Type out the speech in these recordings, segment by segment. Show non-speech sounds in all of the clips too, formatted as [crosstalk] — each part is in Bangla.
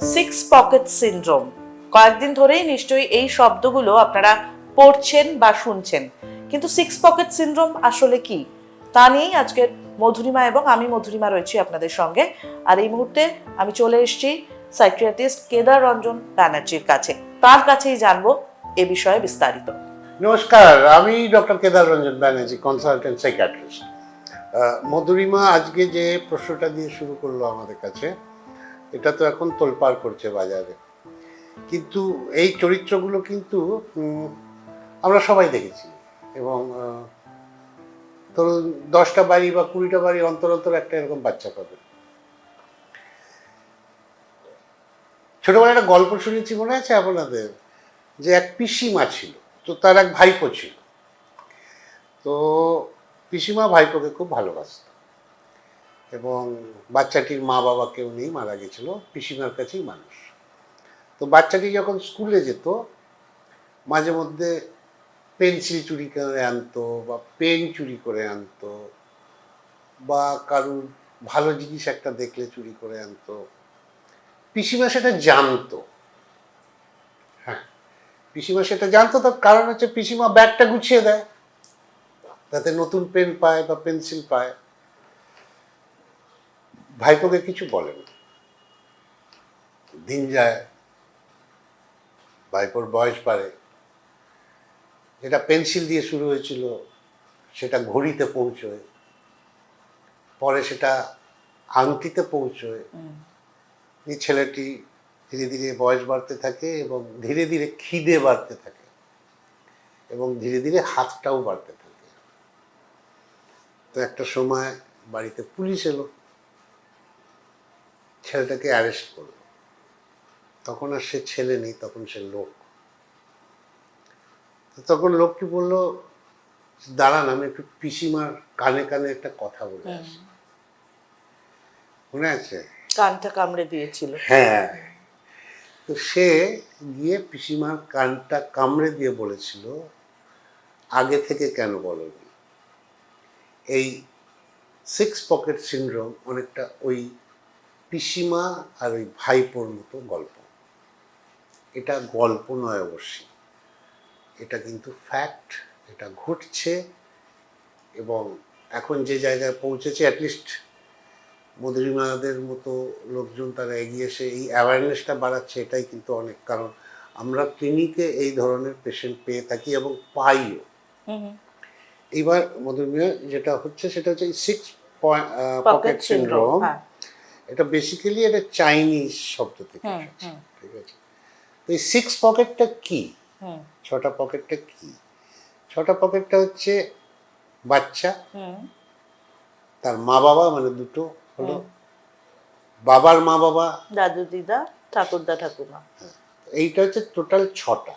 সিক্স পকেট সিনড্রোম কয়েকদিন ধরেই নিশ্চয়ই এই শব্দগুলো আপনারা পড়ছেন বা শুনছেন। কিন্তু সিক্স পকেট সিনড্রোম আসলে কি? তা নিয়েই আজকের মধুরিমা এবং আমি মধুরিমা রয়েছি আপনাদের সঙ্গে। আর এই মুহূর্তে আমি চলে এসেছি সাইক্রিয়াটিস্ট কেদার রঞ্জন ব্যানার্জির কাছে। তার কাছেই জানব এ বিষয়ে বিস্তারিত। নমস্কার, আমি doctor Kedar Ranjan Banerjee consultant psychiatrist Madhurima আজকে যে প্রশ্নটা দিয়ে শুরু করল আমাদের কাছে এটা তো এখন তোলপাড় করছে বাজারে। কিন্তু এই চরিত্রগুলো কিন্তু আমরা সবাই দেখেছি। এবং ধরুন দশটা বাড়ি বা কুড়িটা বাড়ি অন্তর অন্তর একটা এরকম বাচ্চা পাবে। ছোটবেলায় একটা গল্প শুনেছি মনে আছে আপনাদের? যে এক পিসিমা ছিল, তো তার এক ভাইপো ছিল। তো পিসিমা ভাইপোকে খুব ভালোবাসত। এবং বাচ্চাটির মা বাবা কেউ নেই, মারা গেছিল, পিসিমার কাছেই মানুষ। তো বাচ্চাটি যখন স্কুলে যেত, মাঝে মধ্যে পেন্সিল চুরি করে আনতো বা পেন চুরি করে আনতো বা কারুর ভালো জিনিস একটা দেখলে চুরি করে আনতো। পিসিমা সেটা জানতো। হ্যাঁ পিসিমা সেটা জানতো, তার কারণ হচ্ছে পিসিমা ব্যাগটা গুছিয়ে দেয়। যাতে নতুন পেন পায় বা পেন্সিল পায়। ভাইপোকে কিছু বলে না। দিন যায় ভাইপোর বয়স বাড়ে। যেটা পেন্সিল দিয়ে শুরু হয়েছিল সেটা ঘড়িতে পৌঁছয়। পরে সেটা আংটিতে পৌঁছয়। এই ছেলেটি ধীরে ধীরে বয়স বাড়তে থাকে এবং ধীরে ধীরে খিদে বাড়তে থাকে এবং ধীরে ধীরে হাতটাও বাড়তে থাকে। তো একটা সময় বাড়িতে পুলিশ এলো। ছেলেটাকে অ্যারেস্ট করল। তখন আর সে ছেলে নেই তখন সে লোক। তখন লোকটি বলল দাঁড়ান আমি একটু পিসিমার কানে কানে একটা কথা বলে আসি। মনে আছে? কানটা কামড়ে দিয়েছিল। হ্যাঁ। তো সে গিয়ে পিসিমার কানটা কামড়ে দিয়ে বলেছিল আগে থেকে কেন বলনি? এই সিক্স পকেট সিন্ড্রোম অনেকটা ওই পিসিমা আর ওই ভাইপোর মতো গল্প। এটা গল্প নয় অবশ্যই। এটা কিন্তু ফ্যাক্ট এটা ঘটছে এবং এখন যে জায়গায় পৌঁছেছে অ্যাটলিস্ট মধুরিমাদের মতো লোকজন তারা এগিয়ে এসে এই অ্যাওয়ারনেসটা বাড়াচ্ছে এটাই কিন্তু অনেক। কারণ আমরা ক্লিনিকে এই ধরনের পেশেন্ট পেয়ে থাকি এবং পাইও। এইবার মধুমিয়া যেটা হচ্ছে সেটা হচ্ছে সিক্স পকেট সিন্ড্রোম এটা বেসিক্যালি এটা চাইনিজ শব্দ থেকে এসেছে হুম। ঠিক আছে? তো এই সিক্স পকেটটা কি? ছটা পকেটটা কি? ছটা পকেটটা হচ্ছে বাচ্চা তার মা বাবা মানে দুটো হলো বাবার মা বাবা দাদু দিদা ঠাকুরদা ঠাকুমা এইটা হচ্ছে টোটাল ছটা।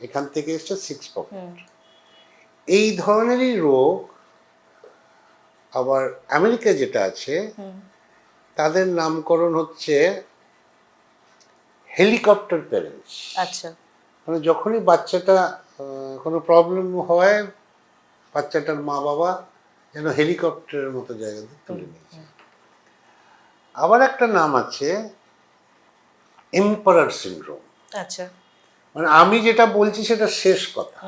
এখান থেকে এসছে সিক্স পকেট এই ধরনেরই রোগ আবার আমেরিকা যেটা আছে হুম তাদের নামকরণ হচ্ছে হেলিকপ্টার প্যারেন্টস। আচ্ছা। মানে যখনই বাচ্চাটা কোনো প্রবলেম হয় বাচ্চাটার মা বাবা যেন হেলিকপ্টারের মতো জায়গাতে তুলে নিয়েছে। আবার একটা নাম আছে এম্পারার সিন্ড্রোম। আচ্ছা। মানে আমি যেটা বলছি সেটা শেষ কথা।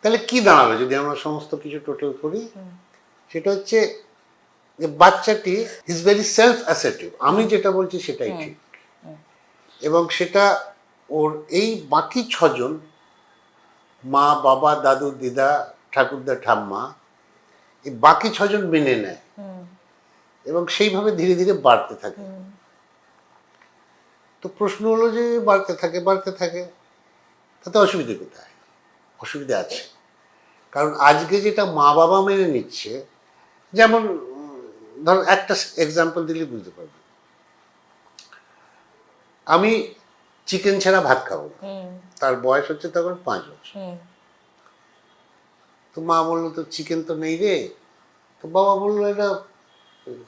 তাহলে কি দাঁড়াবে যদি আমরা সমস্ত কিছু টোটাল করি? সেটা হচ্ছে যে বাচ্চাটি ইজ ভেরি সেলফ অ্যাসেটিভ আমি যেটা বলছি সেটাই ঠিক। এবং সেটা ওর এই বাকি ছজন মা বাবা দাদু দিদা ঠাকুরদা ঠাম্মা এই বাকি ছজন মেনে নেয়। এবং সেইভাবে ধীরে ধীরে বাড়তে থাকে। তো প্রশ্ন হলো যে বাড়তে থাকে বাড়তে থাকে। তাতে অসুবিধে কোথায়? অসুবিধা আছে। কারণ আজকে যেটা মা বাবা মেনে নিচ্ছে যেমন ধর একটা এক্সাম্পল দিলে বুঝতে পারবে। আমি চিকেন ছাড়া ভাত খাব না। তার বয়স হচ্ছে তখন পাঁচ বছর। তো মা বলল তো চিকেন তো নেই রে। তো বাবা বলল এটা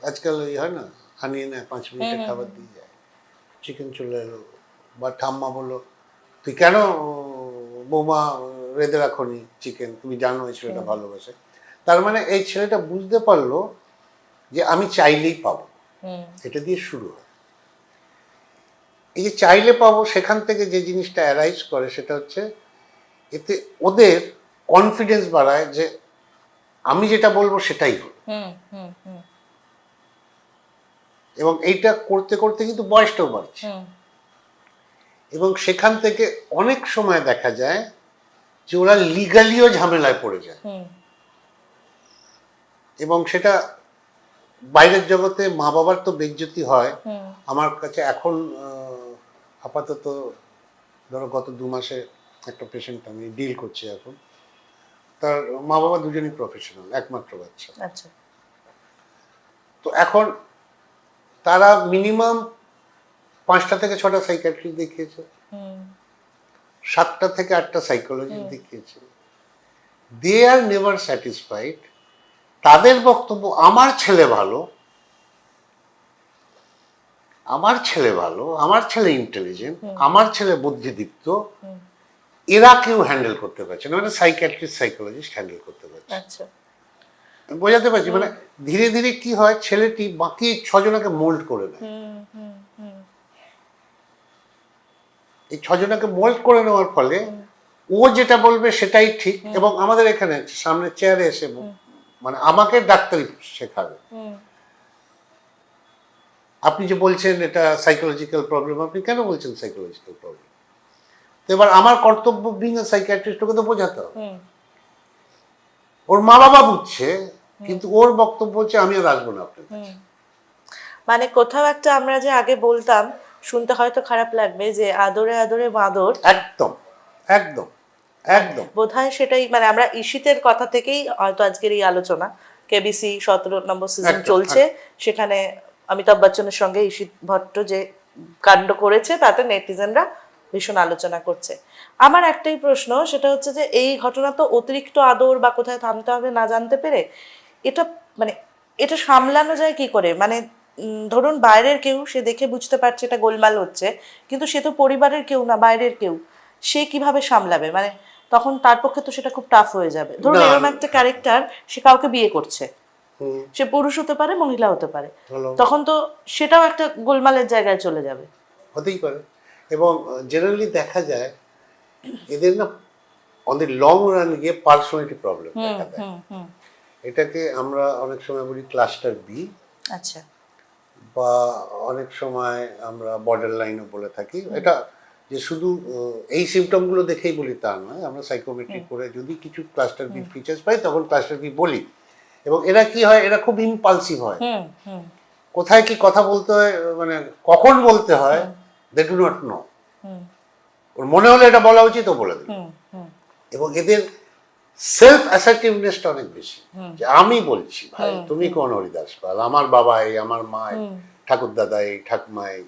আজকাল ওই হয় না আনিয়ে নেয় পাঁচ মিনিটে খাবার দিয়ে যায়। চিকেন চলে এলো। বা ঠাম্মা বলল তুই কেন বৌমা রেঁধে রাখনি চিকেন তুমি জানো এই ছেলেটা ভালোবাসে। তার মানে এই ছেলেটা বুঝতে পারল যে আমি চাইলেই পাবো। এটা দিয়ে শুরু হয়। এই যে চাইলে পাবো সেখান থেকে যে জিনিসটা অ্যারাইজ করে সেটা হচ্ছে এতে ওদের কনফিডেন্স বাড়ায় যে আমি যেটা বলব সেটাই হবে। হুম এবং এইটা করতে করতে কিন্তু বয়সটাও বাড়ছে। এবং সেখান থেকে অনেক সময় দেখা যায় যে ওরা লিগালিও ঝামেলায় পড়ে যায়। এবং সেটা বাইরের জগতে মা বাবার তো বেজ্জতি হয়। আমার কাছে এখন আপাতত ধরো গত দু মাসে একটা পেশেন্ট আমি ডিল করছি এখন। তার মা বাবা দুজনই প্রফেশনাল একমাত্র বাচ্চা। আচ্ছা। তো এখন তারা মিনিমাম পাঁচটা থেকে ছটা সাইকাট্রি দেখিয়েছে। সাতটা থেকে আটটা সাইকোলজি দেখিয়েছে। দে আর নেভার স্যাটিসফাইড তাদের বক্তব্য আমার ছেলে ভালো আমার ছেলে ভালো আমার ছেলে ইন্টেলিজেন্ট আমার ছেলে বুদ্ধিদীপ্ত। এরা কেউ হ্যান্ডেল করতে পারছে না মানে সাইকিয়াট্রিস্ট সাইকোলজিস্ট হ্যান্ডেল করতে পারছে। আচ্ছা। বোঝাতে পারছি মানে ধীরে ধীরে কি হয় ছেলেটি বাকি ছজনকে মোল্ড করে নেয়। এই ছজনকে মোল্ড করে নেওয়ার ফলে ও যেটা বলবে সেটাই ঠিক এবং আমাদের এখানে সামনে চেয়ারে এসে মানে আমাকে ডাক্তারি শেখাবে। আপনি যে বলছেন এটা সাইকোলজিক্যাল প্রবলেম আপনি কেন বলছেন সাইকোলজিক্যাল প্রবলেম তো এবার আমার কর্তব্য বিং সাইকিয়াট্রিস্ট ওকে তো বোঝাতে হবে। ওর মা বাবা বুঝছে কিন্তু ওর বক্তব্য হচ্ছে আমি আর আসব না আপনার কাছে। মানে কোথাও একটা আমরা যে আগে বলতাম শুনতে হয়তো খারাপ লাগবে যে আদরে আদরে বাঁদর। একদম একদম। একদম। বোধহয় সেটাই মানে আমরা ঈশিতের কথা থেকেই হয়তো আজকের এই আলোচনা কেবিসি সতেরো নম্বর সিজন চলছে। সেখানে অমিতাভ বচ্চনের সঙ্গে ঈশিত ভট্ট যে কাণ্ড করেছে তাতে নেটিজেনরা ভীষণ আলোচনা করছে। আমার একটাই প্রশ্ন সেটা হচ্ছে যে এই ঘটনা তো অতিরিক্ত আদর বা কোথায় থামতে হবে না জানতে পেরে এটা মানে এটা সামলানো যায় কি করে? মানে ধরুন বাইরের কেউ সে দেখে বুঝতে পারছে এটা গোলমাল হচ্ছে কিন্তু সে তো পরিবারের কেউ না বাইরের কেউ। সে কীভাবে সামলাবে? মানে তখন তার পক্ষে তো সেটা খুব টাফ হয়ে যাবে। ধরুন এরকম একটা ক্যারেক্টার সে কাউকে বিয়ে করছে। সে পুরুষ হতে পারে মহিলা হতে পারে। তখন তো সেটাও একটা গোলমালের জায়গায় চলে যাবে। হতেই পারে। এবং জেনারেলি দেখা যায় এদের না অন দি লং রান গিয়ে পার্সোনালিটি প্রবলেম দেখা দেয়। হুম এটাকে আমরা অনেক সময় বলি ক্লাস্টার বি আচ্ছা। বা অনেক সময় আমরা বর্ডার লাইনও বলে থাকি। এটা যে শুধু এই সিমটমগুলো দেখেই বলি তা নয় আমরা সাইকোমেট্রি করে যদি কিছু ক্লাস্টার বি ফিচার্স পাই তখন ক্লাস্টার বি বলি। এবং এরা কি হয় এরা খুব ইম্পালসিভ হয়। হুম হুম কোথায় কি কথা বলতে হয় মানে কখন বলতে হয় দে ডু নট নো ওর মনে হলে এটা বলা উচিত ও বলে হুম এবং এদের সেলফ অ্যাসার্টিভনেসটা অনেক বেশি। যে আমি বলছি ভাই তুমি কোন হরিদাস পাল? আমার বাবা এই আমার মা ঠাকুর দাদা এই ঠাকুমা এই।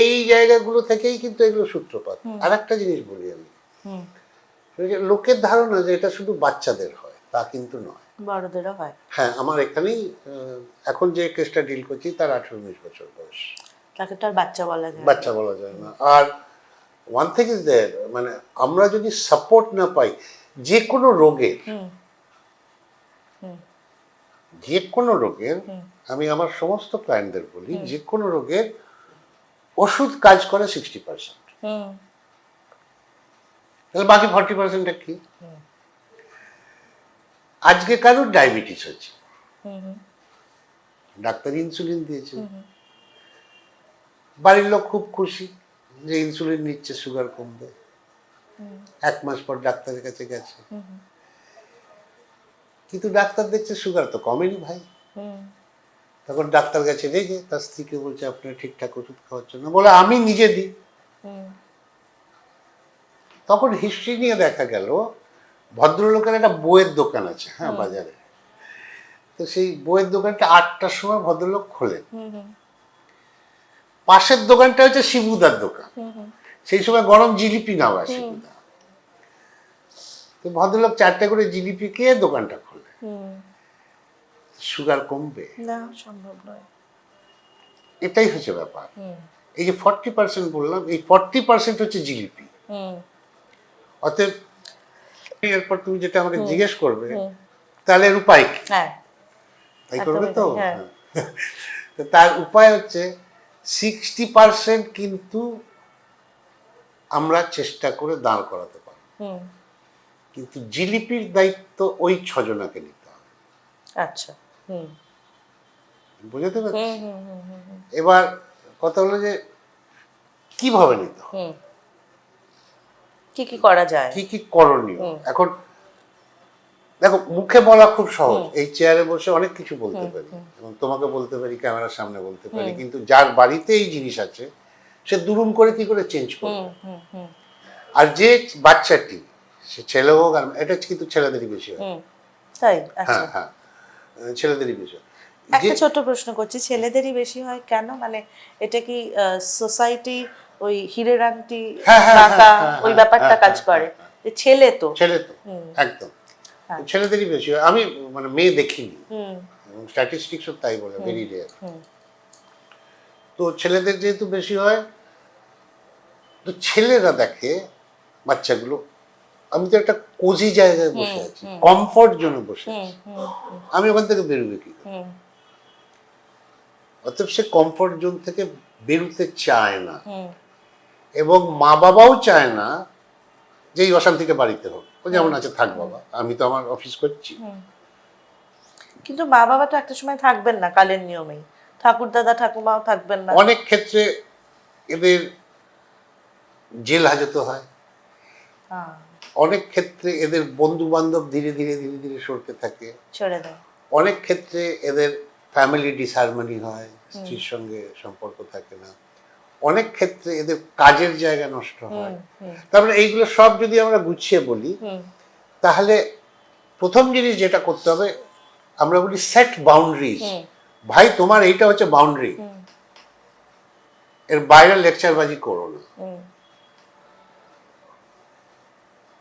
এই জায়গাগুলো থেকেই কিন্তু এগুলো সূত্রপাত। আর একটা জিনিস বলি আমি। লোকের ধারণা যে এটা শুধু বাচ্চাদের হয় তা কিন্তু নয়। বড়দেরও হয়। হ্যাঁ আমার এখানেই এখন যে কেসটা ডিল করছি তার আঠেরো উনিশ বছর বয়স। তাকে তো আর বাচ্চা বলা যায় বাচ্চা বলা যায় না। আর ওয়ান থিং ইজ দেয়ার মানে আমরা যদি সাপোর্ট না পাই যে কোনো রোগের যে কোনো রোগের আমি আমার সমস্ত ক্লায়েন্টদের বলি যে কোনো রোগের ওষুধ কাজ করে সিক্সটি পার্সেন্ট তাহলে বাকি ফর্টি পার্সেন্টটা কি? আজকে কারোর ডায়াবেটিস হচ্ছে ডাক্তার ইনসুলিন দিয়েছে। বাড়ির লোক খুব খুশি যে ইনসুলিন নিচ্ছে সুগার কমবে। এক মাস পর ডাক্তারের কাছে গেছে। কিন্তু ডাক্তার দেখছে সুগার তো কমেনি ভাই। তখন ডাক্তার কাছে রেগে তার স্ত্রীকে বলছে আপনার ঠিকঠাক ওষুধ খাওয়ার জন্য। বলে আমি নিজে দিই। তখন হিস্ট্রি নিয়ে দেখা গেল ভদ্রলোকের একটা বইয়ের দোকান আছে হ্যাঁ বাজারে। তো সেই বইয়ের দোকানটা আটটার সময় ভদ্রলোক খোলেন। পাশের দোকানটা হচ্ছে শিবুদার দোকান। সেই সময় গরম জিলিপি নেওয়া শিবুদা তো ভদ্রলোক চারটে করে জিলিপি খেয়ে দোকানটা খোলে হুম সুগার কমবে। না সম্ভব নয়। এটাই হচ্ছে ব্যাপার। এই যে ফর্টি পার্সেন্ট বললাম এই ফর্টি পার্সেন্ট হচ্ছে হুম। অতএব এরপর তুমি যেটা আমাকে জিজ্ঞেস করবে তাহলে এর উপায় কি? হ্যাঁ। তাই করবে তো? হ্যাঁ। [laughs] তো তার উপায় হচ্ছে সিক্সটি পার্সেন্ট কিন্তু আমরা চেষ্টা করে দাঁড় করাতে পারি কিন্তু জিলিপির দায়িত্ব ওই ছজনাকে নিতে হবে। আচ্ছা। বুঝতে পারছি এবার কথা হলো যে কীভাবে নিতে কি কি করা যায়? কি কি করণীয়। এখন দেখো মুখে বলা খুব সহজ। এই চেয়ারে বসে অনেক কিছু বলতে পারি। এবং তোমাকে বলতে পারি ক্যামেরার সামনে বলতে পারি। কিন্তু যার বাড়িতে এই জিনিস আছে সে দুরুম করে কি করে চেঞ্জ করবে? আর যে বাচ্চাটি সে ছেলে হোক আর এটা কিন্তু ছেলেদেরই বেশি হয়। তাই? আচ্ছা। হ্যাঁ। হ্যাঁ আহ, ছেলেদেরই বেশি হয়। একটা ছোট প্রশ্ন করছি ছেলেদেরই বেশি হয় কেন? মানে এটা কি সোসাইটি ওই হিরের আংটি ওই ব্যাপারটা কাজ করে? যে ছেলে তো। ছেলে তো একদম। হ্যাঁ। ছেলেদেরই বেশি হয়। আমি মানে মেয়ে দেখিনি। স্ট্যাটিস্টিক্সও তাই বলে ভেরি রেয়ার তো ছেলেদের যেহেতু বেশি হয় তো ছেলেরা দেখে বাচ্চাগুলো আমি তো একটা কোজি জায়গায় বসে আছি কমফর্ট জোনে বসে আছি। আমি ওখান থেকে বেরোবে কি? অতএব সে কমফর্ট জোন থেকে বেরোতে চায় না। এবং মা বাবাও চায় না যে এই অশান্তিটা বাড়িতে হোক। ও যেমন আছে থাক বাবা আমি তো আমার অফিস করছি। কিন্তু মা বাবা তো একটা সময় থাকবেন না কালের নিয়মেই। ঠাকুর দাদা ঠাকুমাও থাকবেন না। অনেক ক্ষেত্রে এদের জেল হাজতে হয়। হ্যাঁ, অনেক ক্ষেত্রে এদের বন্ধু বান্ধব ধীরে ধীরে ধীরে ধীরে সরতে থাকে। অনেক ক্ষেত্রে এদের ফ্যামিলি ডিসহারমনি হয় স্ত্রীর সঙ্গে সম্পর্ক থাকে না। অনেক ক্ষেত্রে এদের কাজের জায়গা নষ্ট হয়। তারপরে এইগুলো সব যদি আমরা গুছিয়ে বলি তাহলে প্রথম জিনিস যেটা করতে হবে আমরা বলি সেট বাউন্ডারিজ ভাই তোমার এইটা হচ্ছে বাউন্ডারি এর বাইরে লেকচারবাজি করো না।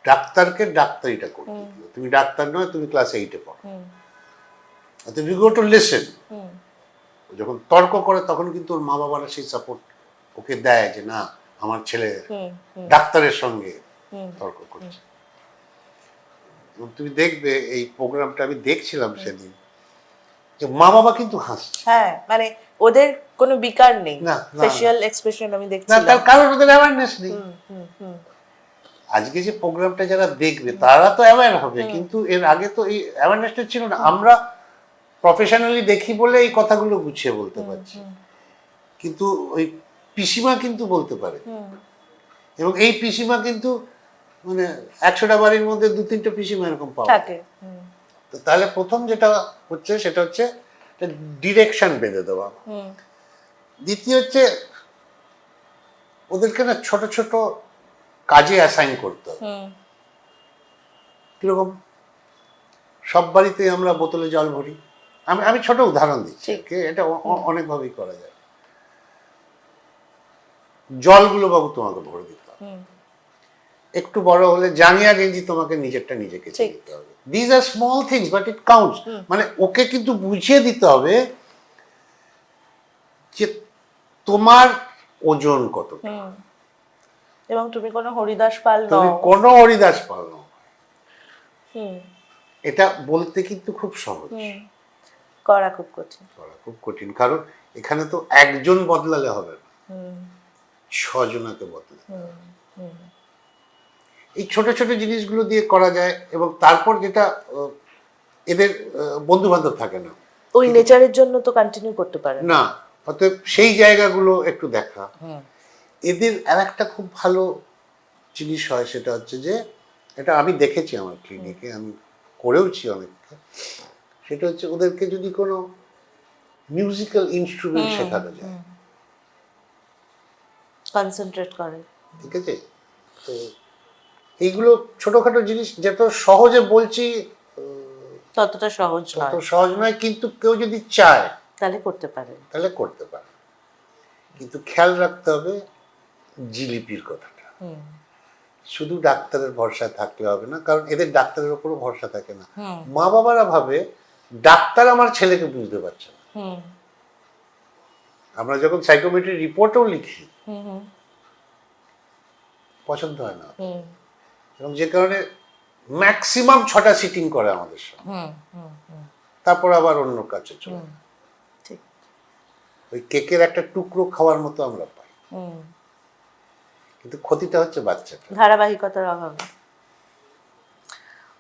ডাক্তারকে ডাক্তারিটা করতে দিও। তুমি ডাক্তার নয় তুমি ক্লাস এইটে পড়ো। হুম। তুমি গো টু লিসেন যখন তর্ক করে তখন কিন্তু ওর মা বাবারা সেই সাপোর্ট ওকে দেয় যে না আমার ছেলে ডাক্তারের সঙ্গে তর্ক করছে। তুমি দেখবে এই প্রোগ্রামটা আমি দেখছিলাম সেদিন যে মা বাবা কিন্তু হাসছে। হ্যাঁ মানে ওদের কোনো বিকার নেই। ফেশিয়াল এক্সপ্রেশন আমি না তার কারণ ওদের অ্যাওয়ারনেস নেই। আজকে যে প্রোগ্রামটা যারা দেখবে তারা তো অ্যাওয়ার হবে কিন্তু এর আগে তো এই অ্যাওয়ারনেসটা ছিল না। আমরা প্রফেশনালি দেখি বলে এই কথাগুলো গুছিয়ে বলতে পারছি। কিন্তু ওই পিসিমা কিন্তু বলতে পারে। এবং এই পিসিমা কিন্তু মানে একশোটা বাড়ির মধ্যে দু তিনটে পিসিমা এরকম পাওয়া তো তাহলে প্রথম যেটা হচ্ছে সেটা হচ্ছে ডিরেকশন বেঁধে দেওয়া। দ্বিতীয় হচ্ছে ওদেরকে না ছোট ছোট কাজে অ্যাসাইন করতে হবে। কীরকম? সব বাড়িতে আমরা বোতলে জল ভরি। আমি আমি ছোট উদাহরণ দিচ্ছি এটা অনেকভাবেই করা যায়। জলগুলো বাবু তোমাকে ভরে দিতে হবে। একটু বড় হলে জাঙ্গিয়া গেঞ্জি তোমাকে নিজেরটা নিজেকে। দিতে হবে। These are small things but it counts মানে ওকে কিন্তু বুঝিয়ে দিতে হবে যে তোমার ওজন কতটা। এবং তুমি কোনো হরিদাস পাল তুমি নও। কোনো হরিদাস পাল নও। হুম। এটা বলতে কিন্তু খুব সহজ। করা খুব কঠিন। করা খুব কঠিন। কারণ এখানে তো একজন বদলালে হবে না। ছজনাকে বদলাতে এই ছোট ছোট জিনিসগুলো দিয়ে করা যায় এবং তারপর যেটা এদের বন্ধু বান্ধব থাকে না। ওই নেচারের জন্য তো কন্টিনিউ করতে পারে না অতএব সেই জায়গাগুলো একটু দেখা। হুম। এদের আর একটা খুব ভালো জিনিস হয় সেটা হচ্ছে যে এটা আমি দেখেছি আমার ক্লিনিকে আমি করেওছি অনেকটা। সেটা হচ্ছে ওদেরকে যদি কোনো মিউজিক্যাল ইনস্ট্রুমেন্ট শেখানো যায়। কনসেন্ট্রেট করে। ঠিক আছে? তো এইগুলো ছোটখাটো জিনিস যত সহজে বলছি ততটা সহজ নয়। সহজ নয় কিন্তু কেউ যদি চায় তাহলে করতে পারে। তাহলে করতে পারে। কিন্তু খেয়াল রাখতে হবে জিলিপির কথাটা। শুধু ডাক্তারের ভরসায় থাকলে হবে না কারণ এদের ডাক্তারের উপরও ভরসা থাকে না। মা বাবারা ভাবে ডাক্তার আমার ছেলেকে বুঝতে পারছে না। আমরা যখন সাইকোমেট্রি রিপোর্টও লিখি পছন্দ হয় না। এবং যে কারণে ম্যাক্সিমাম ছটা সিটিং করে আমাদের সঙ্গে। তারপর আবার অন্য কাছে চলে ঠিক। ওই কেকের একটা টুকরো খাওয়ার মতো আমরা পাই। হুম। কিন্তু ক্ষতিটা হচ্ছে বাচ্চাটা। ধারাবাহিকতার অভাবে।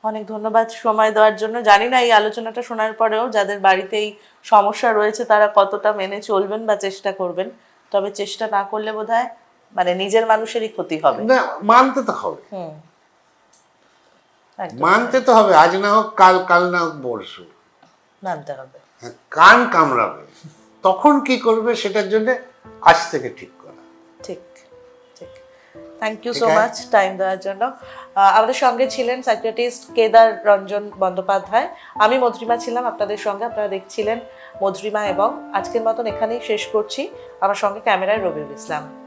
অনেক ধন্যবাদ সময় দেওয়ার জন্য। জানি না এই আলোচনাটা শোনার পরেও যাদের বাড়িতে এই সমস্যা রয়েছে তারা কতটা মেনে চলবেন বা চেষ্টা করবেন। তবে চেষ্টা না করলে বোধহয় মানে নিজের মানুষেরই ক্ষতি হবে। না মানতে তো হবে। মানতে তো হবে। আজ না হোক কাল কাল না হোক পরশু। মানতে হবে। হ্যাঁ, কান কামড়াবে। তখন কি করবে সেটার জন্য আজ থেকে ঠিক করা। ঠিক। Thank you so much time দেওয়ার জন্য। আমাদের সঙ্গে ছিলেন সাইকিয়াট্রিস্ট কেদার রঞ্জন বন্দ্যোপাধ্যায়। আমি মধুরিমা ছিলাম আপনাদের সঙ্গে আপনারা দেখছিলেন মধুরিমা এবং আজকের মতন এখানেই শেষ করছি। আমার সঙ্গে ক্যামেরায় রবিউল ইসলাম।